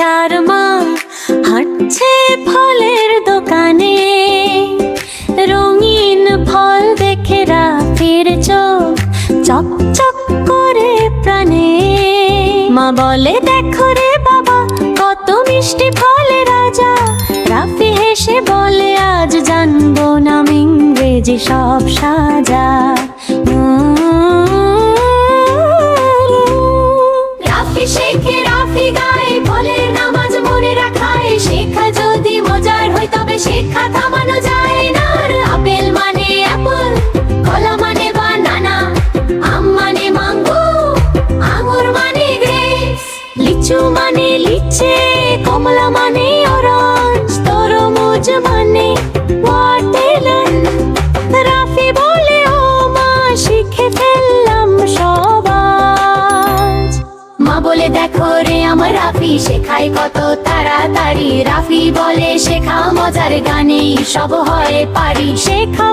আর মা হাঁটছে ফলের দোকানে। রঙিন ফল দেখে রাতের চোখ চক চক করে প্রাণে। মা বলে, দেখো রে বাবা, কত মিষ্টি ফলে রাজা। রাফি হেসে বলে, আজ জানব না ইংরেজি সব সাজা। লিচু মানে লিচে কমলা মানে অরেঞ্জ তরমুজ মানে ওয়াটারমেলন রাফি বলে, ও মা, শিখে ফেললাম সবাজ মা বলে, দেখো রে আমার রাফি, শেখায় কত তাড়াতাড়ি। রাফি বলে, শেখা মজার গানে সব হয় পারি। শেখা